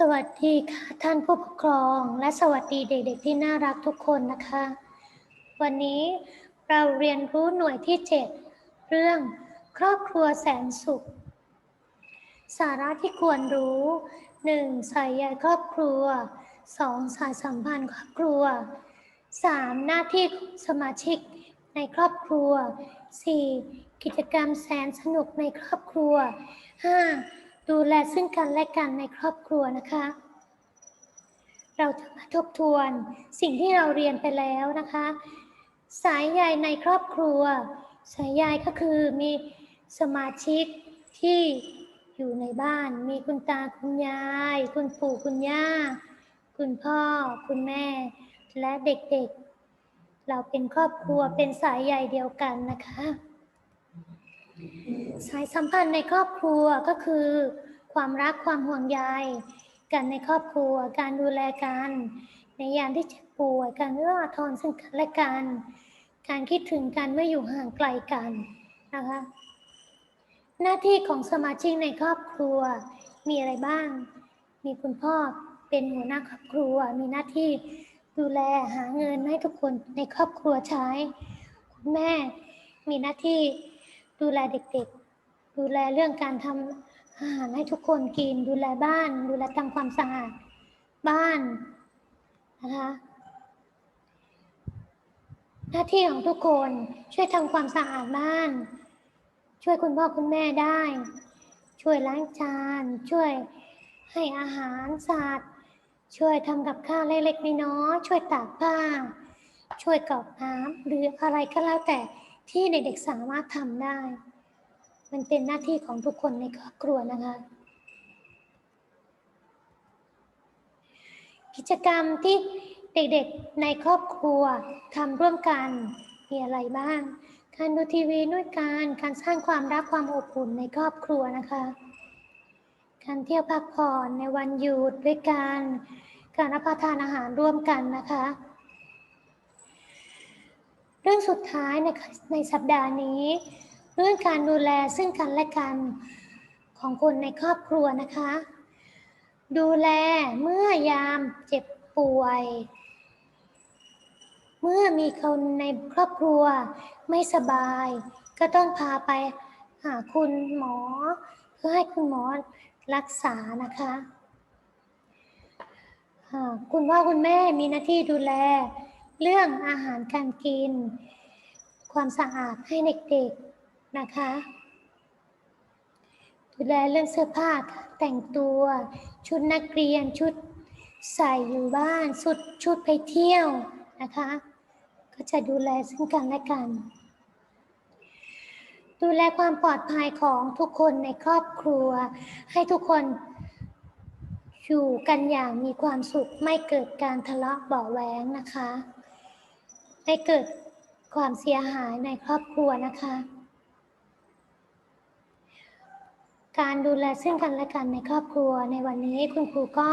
สวัสดีค่ะท่านผู้ปกครองและสวัสดีเด็กๆ ที่น่ารักทุกคนนะคะ วันนี้เราเรียนรู้หน่วยที่ 7 เรื่องครอบครัวแสนสุข สาระที่ควรรู้ 1. สายใยครอบครัว 2. สายสัมพันธ์ครอบครัว 3. หน้าที่สมาชิกในครอบครัว 4. กิจกรรมแสนสนุกในครอบครัว 5. ดูแลซึ่งกันและกันในครอบครัวนะคะ เราจะมาทบทวนสิ่งที่เราเรียนไปแล้วนะคะ สายใยในครอบครัว สายใยก็คือมีสมาชิกที่อยู่ในบ้าน มีคุณตาคุณยาย คุณปู่คุณย่า คุณพ่อ คุณแม่ และเด็กๆ เราเป็นครอบครัวเป็นสายใยเดียวกันนะคะ สายสัมพันธ์ในครอบครัวก็คือ ความรักความห่วงใยกันในครอบครัว การดูแลกัน ในยามที่เจ็บป่วยการเอื้ออาทรซึ่งกันและกัน การคิดถึงกันเมื่ออยู่ห่างไกลกันนะคะหน้าที่ของสมาชิกในครอบครัว มีอะไรบ้าง มีคุณพ่อเป็นหัวหน้าครอบครัว มีหน้าที่ดูแลหาเงินให้ทุกคนในครอบครัวใช้ คุณแม่มีหน้าที่ ดูแลเด็กๆ ดูแลเรื่องการทำอาหารให้ทุกคนกิน ดูแลบ้าน ดูแลทำความสะอาดบ้านนะคะหน้าที่ของทุกคนช่วยทำความสะอาดบ้าน ช่วยคุณพ่อคุณแม่ได้ ช่วยล้างจาน ช่วยให้อาหารสัตว์ช่วยทำกับข้าวเล็กๆน้อยๆช่วยตากผ้า ช่วยกรอกน้ำหรืออะไรก็แล้วแต่ ที่เด็กๆสามารถทำได้ มันเป็นหน้าที่ของทุกคนในครอบครัวนะคะ กิจกรรมที่เด็กๆในครอบครัวทำร่วมกันมีอะไรบ้าง การดูทีวีด้วยกันการสร้างความรักความอบอุ่นในครอบครัวนะคะ การเที่ยวพักผ่อนในวันหยุดด้วยกัน การรับประทานอาหารร่วมกันนะคะ เรื่องสุดท้ายในในสัปดาห์นี้ เรื่องการดูแลซึ่งกันและกันของคนในครอบครัวนะคะ ดูแลเมื่อยามเจ็บป่วย เมื่อมีคนในครอบครัวไม่สบาย ก็ต้องพาไปหาคุณหมอ เพื่อให้คุณหมอรักษานะคะอ่าคุณพ่อคุณแม่มีหน้าที่ดูแล เรื่องอาหารการกิน ความสะอาดให้เด็กๆนะคะ ดูแลเรื่องเสื้อผ้าแต่งตัว ชุดนักเรียนชุดใส่อยู่บ้านชุดชุดไปเที่ยวนะคะ ก็จะดูแลซึ่งกันและกัน ดูแลความปลอดภัยของทุกคนในครอบครัว ให้ทุกคน อยู่กันอย่างมีความสุขไม่เกิดการทะเลาะเบาะแวงนะคะ ไม่เกิดความเสียหายในครอบครัวนะคะ การดูแลซึ่งกันและกันในครอบครัวในวันนี้คุณครูก็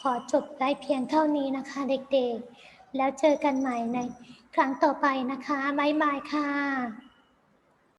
ขอจบได้เพียงเท่านี้นะคะ เด็กๆ แล้วเจอกันใหม่ในครั้งต่อไปนะคะ บ๊ายบายค่ะ